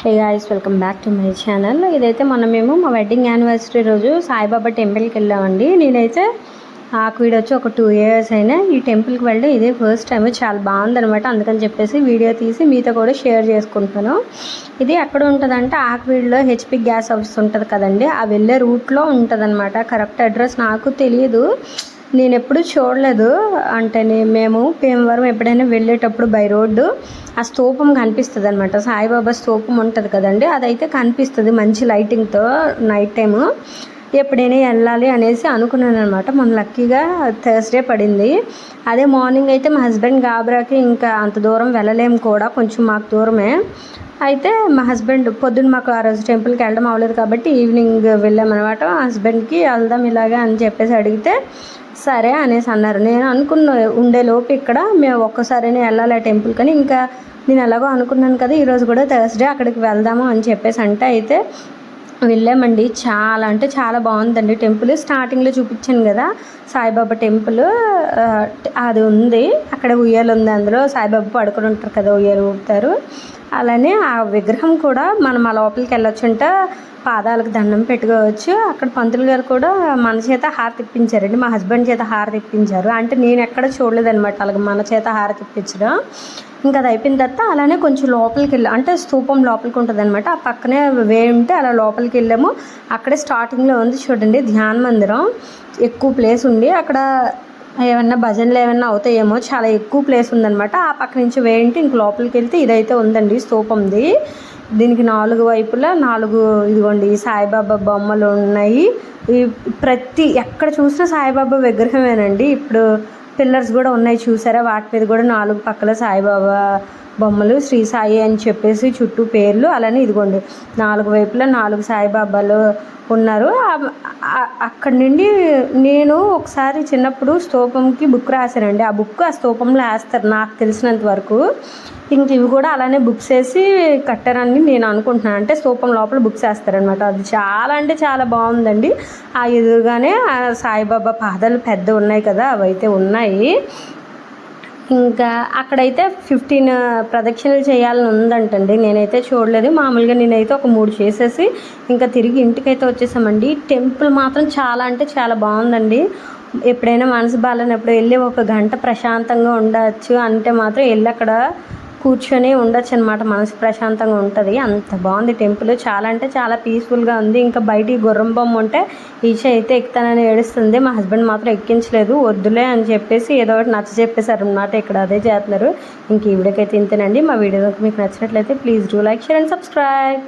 Hey guys welcome back to my channel ఇదైతే మనమేమో మా వెడ్డింగ్ యానివర్సరీ రోజు సాయిబాబా టెంపుల్కి వెళ్ళామండి. నేనైతే ఆకువీడు వచ్చి ఒక టూ ఇయర్స్ అయినా ఈ టెంపుల్కి వెళ్ళడం ఇదే ఫస్ట్ టైం చాలా బాగుందనమాట అందుకని చెప్పేసి వీడియో తీసి మీతో కూడా షేర్ చేసుకుంటాను. ఇది ఎక్కడ ఉంటుందంటే ఆకువీడులో హెచ్పి గ్యాస్ హౌస్ ఉంటుంది కదండి. ఆ వెళ్ళే రూట్లో ఉంటుందన్నమాట. కరెక్ట్ అడ్రస్ నాకు తెలియదు నేను ఎప్పుడు చూడలేదు. అంటే మేము భీమవరం ఎప్పుడైనా వెళ్ళేటప్పుడు బై రోడ్డు ఆ స్తూపం కనిపిస్తుంది అనమాట సాయిబాబా స్తూపం ఉంటుంది కదండి అదైతే కనిపిస్తుంది మంచి లైటింగ్తో నైట్ టైము ఎప్పుడైనా వెళ్ళాలి అనేసి అనుకున్నాను అనమాట మొన్న లక్కీగా థర్స్డే పడింది. అదే మార్నింగ్ అయితే మా హస్బెండ్ గాబరాకి ఇంకా అంత దూరం వెళ్ళలేము కూడా కొంచెం మాకు దూరమే. అయితే మా హస్బెండ్ పొద్దున్న మాకు ఆ రోజు టెంపుల్కి వెళ్ళడం అవ్వలేదు కాబట్టి ఈవినింగ్ వెళ్ళామన్నమాట. మా హస్బెండ్కి వెళ్దాం ఇలాగా అని చెప్పేసి అడిగితే సరే అనేసి అన్నారు. నేను అనుకున్న ఉండే లోపు ఇక్కడ మేము ఒక్కసారినే వెళ్ళాలి ఆ టెంపుల్ కానీ ఇంకా నేను ఎలాగో అనుకున్నాను కదా ఈరోజు కూడా థర్స్డే అక్కడికి వెళ్దాము అని చెప్పేసి అంటే అయితే వెళ్ళామండి. చాలా అంటే చాలా బాగుందండి. టెంపుల్ స్టార్టింగ్లో చూపించాను కదా సాయిబాబా టెంపుల్. అది ఉంది. అక్కడ ఉయ్యాలు ఉంది అందులో. సాయిబాబా పడుకొని ఉంటారు కదా ఉయ్యాలు ఊపుతారు. అలానే ఆ విగ్రహం కూడా మనం ఆ లోపలికి వెళ్ళొచ్చుంట పాదాలకు దండం పెట్టుకోవచ్చు. అక్కడ పంతులు గారు కూడా మన చేత హార తిప్పించారండి. మా హస్బెండ్ చేత హార తిప్పించారు. అంటే నేను ఎక్కడ చూడలేదనమాట అలాగే మన చేత హార తిప్పించడం. ఇంకా అది అయిపోయిన తర్వాత అలానే కొంచెం లోపలికి వెళ్ళాం అంటే స్థూపం లోపలికి ఉంటుంది అనమాట ఆ పక్కనే వే ఉంటే అలా లోపలికి వెళ్ళాము. అక్కడే స్టార్టింగ్లో ఉంది చూడండి ధ్యాన మందిరం. ఎక్కువ ప్లేస్ ఉండి అక్కడ ఏమన్నా భజనలు ఏమన్నా అవుతాయేమో చాలా ఎక్కువ ప్లేస్ ఉందనమాట ఆ పక్క నుంచి వేయంటే ఇంక లోపలికి వెళ్తే ఇదైతే ఉందండి స్థూపంది. దీనికి నాలుగు వైపులా నాలుగు ఇదిగోండి సాయిబాబా బొమ్మలు ఉన్నాయి. ఈ ప్రతి ఎక్కడ చూసినా సాయిబాబా విగ్రహమేనండి. ఇప్పుడు పిల్లర్స్ కూడా ఉన్నాయి చూసారా? వాటి మీద కూడా నాలుగు పక్కల సాయిబాబా బొమ్మలు శ్రీ సాయి అని చెప్పేసి చుట్టూ పేర్లు అలానే ఇదిగోండి. నాలుగు వైపులా నాలుగు సాయిబాబాలు ఉన్నారు. అక్కడి నుండి నేను ఒకసారి చిన్నప్పుడు స్తూపంకి బుక్ రాశానండి. ఆ బుక్ ఆ స్తూపంలో వేస్తారు నాకు తెలిసినంత వరకు. ఇంక ఇవి కూడా అలానే బుక్స్ వేసి కట్టారని నేను అనుకుంటున్నాను. అంటే స్తూపం లోపల బుక్స్ వేస్తారనమాట అది చాలా అంటే చాలా బాగుందండి. ఆ ఎదురుగానే ఆ సాయిబాబా పాదాలు పెద్ద ఉన్నాయి కదా అవైతే ఉన్నాయి. ఇంకా అక్కడైతే ఫిఫ్టీన్ uh, ప్రదక్షిణలు చేయాలని ఉందంటండి. నేనైతే చూడలేదు. మామూలుగా నేనైతే ఒక మూడు చేసేసి ఇంకా తిరిగి ఇంటికైతే వచ్చేసామండి. టెంపుల్ మాత్రం చాలా అంటే చాలా బాగుందండి. ఎప్పుడైనా మనసు బాగాలేనప్పుడు వెళ్ళి ఒక గంట ప్రశాంతంగా ఉండవచ్చు అంటే మాత్రం వెళ్ళి అక్కడ కూర్చొని ఉండొచ్చు అనమాట మనసు ప్రశాంతంగా ఉంటుంది. అంత బాగుంది టెంపుల్. చాలా అంటే చాలా పీస్ఫుల్గా ఉంది. ఇంకా బయటికి గుర్రం బొమ్మ ఉంటే ఈచ అయితే ఎక్కుతానని ఏడుస్తుంది. మా హస్బెండ్ మాత్రం ఎక్కించలేదు. వద్దులే అని చెప్పేసి ఏదో ఒకటి నచ్చ చెప్పేశారు. అనమాట ఇక్కడ అదే చేస్తున్నారు. ఇంక ఈ వీడియోకైతే ఇంతేనండి. మా వీడియో మీకు నచ్చినట్లయితే please do like share and subscribe.